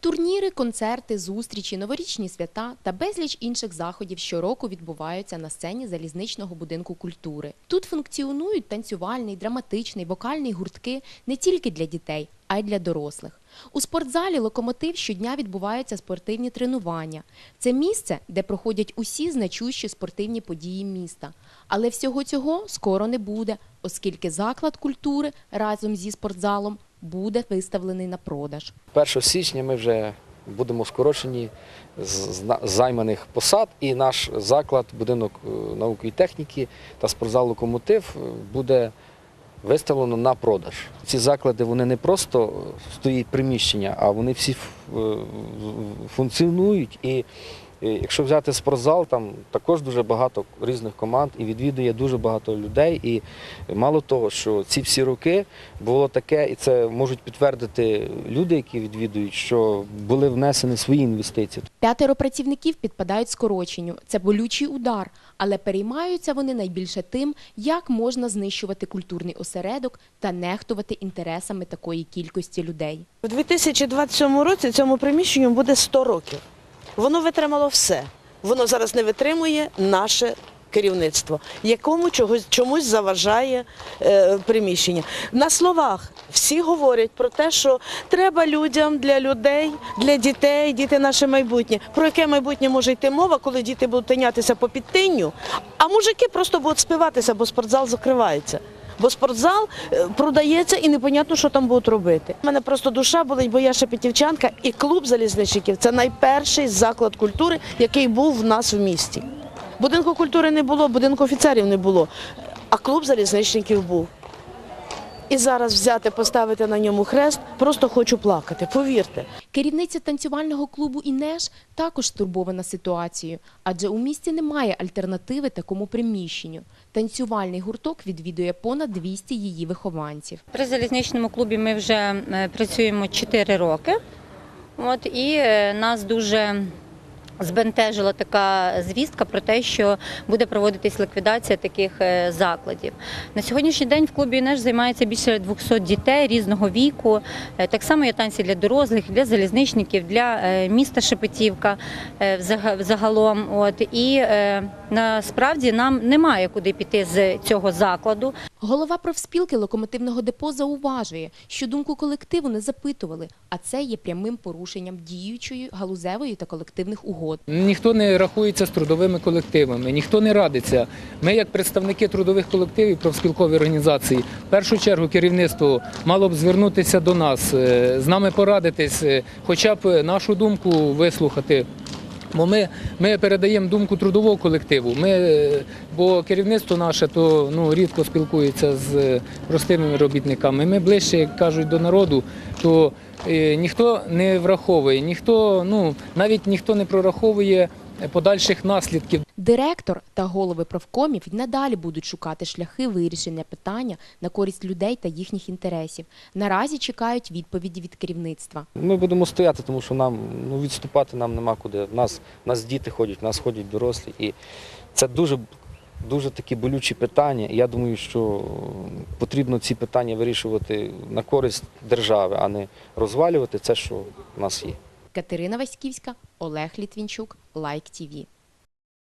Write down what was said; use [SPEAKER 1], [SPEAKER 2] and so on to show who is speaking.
[SPEAKER 1] Турніри, концерти, зустрічі, новорічні свята та безліч інших заходів щороку відбуваються на сцені залізничного будинку культури. Тут функціонують танцювальний, драматичний, вокальний гуртки не тільки для дітей, а й для дорослих. У спортзалі локомотив щодня відбуваються спортивні тренування. Це місце, де проходять усі значущі спортивні події міста. Але всього цього скоро не буде, оскільки заклад культури разом зі спортзалом буде виставлений на продаж.
[SPEAKER 2] 1 січня ми вже будемо скорочені з займаних посад, і наш заклад, будинок е, науки і техніки та спортзал локомотив буде виставлено на продаж. Ці заклади вони не просто стоять приміщення, а вони всі е, функціонують. І якщо взяти спортзал, там також дуже багато різних команд і відвідує дуже багато людей. І мало того, що ці всі роки було таке, і це можуть підтвердити люди, які відвідують, що були внесені свої інвестиції.
[SPEAKER 1] П'ятеро працівників підпадають скороченню. Це болючий удар, але переймаються вони найбільше тим, як можна знищувати культурний осередок та нехтувати інтересами такої кількості людей.
[SPEAKER 3] У 2027 році цьому приміщенню буде 100 років. Воно витримало все. Воно зараз не витримує наше керівництво, якому чогось чомусь заважає е, приміщення. На словах всі говорять про те, що треба людям для людей, для дітей, діти наше майбутнє. Про яке майбутнє може йти мова, коли діти будуть тинятися по підтинню, а мужики просто будуть спиватися, бо спортзал закривається. Бо спортзал е, продається і непонятно, що там будуть робити. У мене просто душа болить, бо я шепетівчанка, і клуб залізничників це найперший заклад культури, який був в нас в місті. Будинку культури не було, будинку офіцерів не було, а клуб залізничників був. І зараз взяти, поставити на ньому хрест, просто хочу плакати. Повірте.
[SPEAKER 1] Керівниця танцювального клубу «Інеш» також стурбована ситуацією, адже у місті немає альтернативи такому приміщенню. Танцювальний гурток відвідує понад 200 її вихованців.
[SPEAKER 4] При залізничному клубі ми вже е, працюємо 4 роки. От, і е, нас дуже збентежила така звістка про те, що буде проводитись ліквідація таких е, закладів. На сьогоднішній день в клубі «Інеш» займається більше 200 дітей різного віку. Е, Так само є танці для дорослих, для залізничників, для е, міста Шепетівка взагалом. взага- От, і насправді нам немає куди піти з цього закладу.
[SPEAKER 1] Голова профспілки локомотивного депо зауважує, що думку колективу не запитували, а це є прямим порушенням діючої галузевої та колективних угод.
[SPEAKER 5] Ніхто не рахується з трудовими колективами, ніхто не радиться. Ми, як представники трудових колективів, профспілкові організації, в першу чергу керівництво мало б звернутися до нас, е, з нами порадитись, е, хоча б нашу думку вислухати. Бо ми, ми передаємо думку трудового колективу. Ми, е, бо керівництво наше то ну, рідко спілкується з е, простими робітниками. Ми ближче, як кажуть, до народу, то е, ніхто не враховує, ніхто, ну, навіть ніхто не прораховує подальших наслідків.
[SPEAKER 1] Директор та голови профкомів надалі будуть шукати шляхи вирішення питання на користь людей та їхніх інтересів. Наразі чекають відповіді від керівництва.
[SPEAKER 2] Ми будемо стояти, тому що нам ну, відступати нам нема куди. У нас, у нас діти ходять, у нас ходять дорослі. І це дуже, дуже такі болючі питання. Я думаю, що потрібно ці питання вирішувати на користь держави, а не розвалювати це, що в нас є.
[SPEAKER 1] Катерина Васьківська, Олег Літвінчук, Лайк ТІВІ.